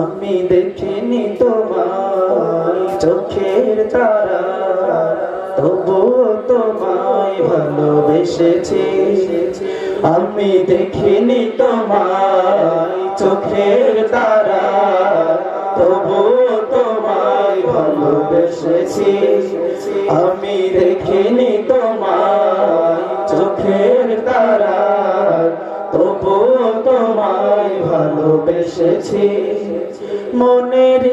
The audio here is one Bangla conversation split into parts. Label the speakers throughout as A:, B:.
A: আমি দেখিনি তোমায় চোখের তারা, তবুও তোমায় ভালোবেসেছি। আমি দেখিনি তোমায় চোখের তারা, তবুও তোমায় ভালোবেসেছি। আমি দেখিনি তোমায় চোখের তারা তবুও তোমায় ভালোবেসেছি। মনের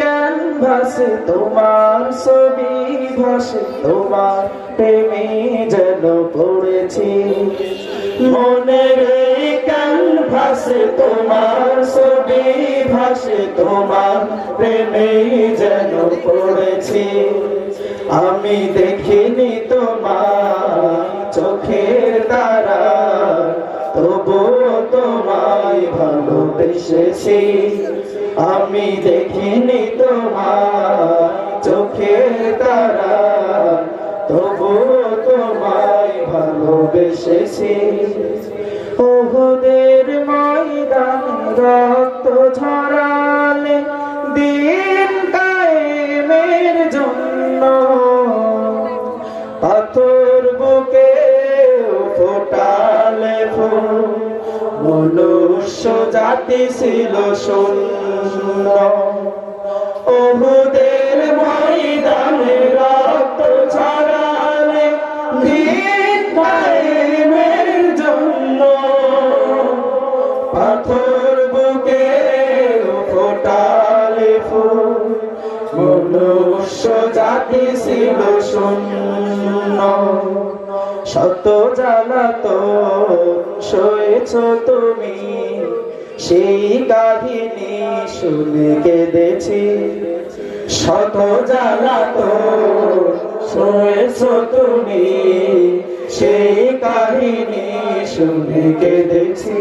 A: ক্যানভাসে তোমার ছবি ভাসে, তোমার প্রেমে যেন পড়েছি। মনের এই ক্যানভাসে তোমার ছবি ভাসে, তোমার প্রেমে যেন পড়েছি। আমি দেখিনি তোমার তবুও তোমায় ভালোবেসেছি। আমি দেখিনি তোমার চোখের তারা, তবুও তোমায় ভালোবেসেছি। ওহুদের ময়দান রক্ত ঝরালে দিন কায়েমের জন্য। পাথর বুকে ফোটালে ফুল মনুষ্য জাতি ছিল শূন্য ওহুদের ময়দানে রক্ত ছড়ালে কায়েমের জন্য। পাথর বুকে ফোটালে ফুল। মনুষ্য জাতি ছিল শূন্য শত জ্বালাত সয়েছ তুমি। সেই কাহিনী শুনে কেঁদেছি। শত জ্বালাত সয়েছ তুমি। সেই কাহিনী শুনে কেঁদেছি।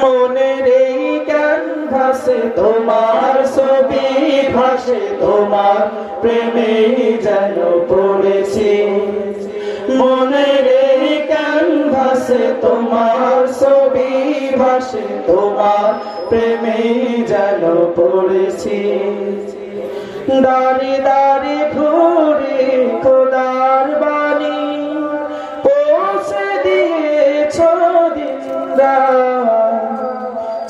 A: মনের এই ভাসে তোমার ছবি ভাসে, তোমার প্রেমে যেন পড়েছি। মনের ক্যানভাসে তোমার ছবি ভাসে, তোমার প্রেমে যেন পড়েছি। দাঁড়ি দাঁড়ি ঘুরে খোদার বাণী পৌঁছে দিয়েছ দিনরা।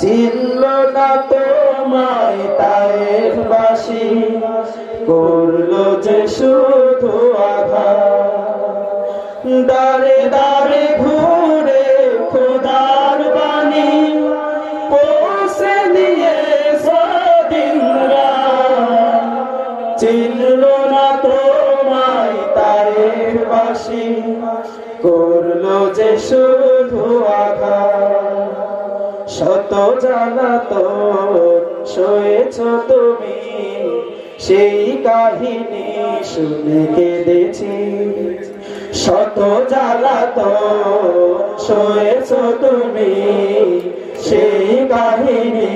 A: চিনল না তোমায় তায়ের বাসি, করল যে আঘা দাঁড়ে দাঁড়ে ঘুরে খোদার বাণী দিয়ে দিনরা চিনল না তোমায় তারের বাসি। করল যে শুধু আঘাত। শত জ্বালাত সয়েছ তুমি। সেই কাহিনী শুনে কেঁদেছি। শত জ্বালাত সয়েছ তুমি। সেই কাহিনী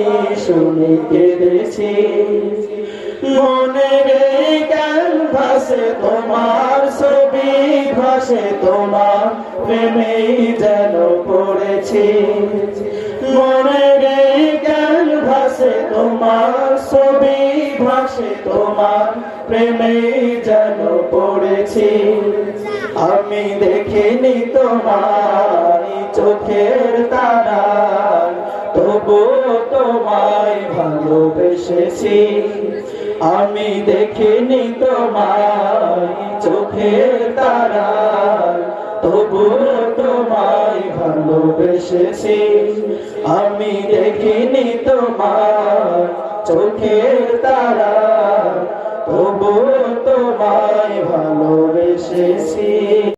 A: শুনে কেঁদেছি। জ্ঞান ভাসে তোমার ছবি, ভাসে তোমার প্রেমে যেন পড়েছি। মনের জ্ঞান ভাসে তোমার ছবি, ভাসে তোমার প্রেমে যেন পড়েছি, আমি দেখিনি তোমার চোখের তারা, তবু তোমায় ভালোবেসেছি, আমি দেখিনি তোমায় চোখের তারা, তবু তোমায় ভালোবেসেছি, আমি দেখিনি তোমার চোখের তারা। তবু তোমায় ভালোবেসেছি।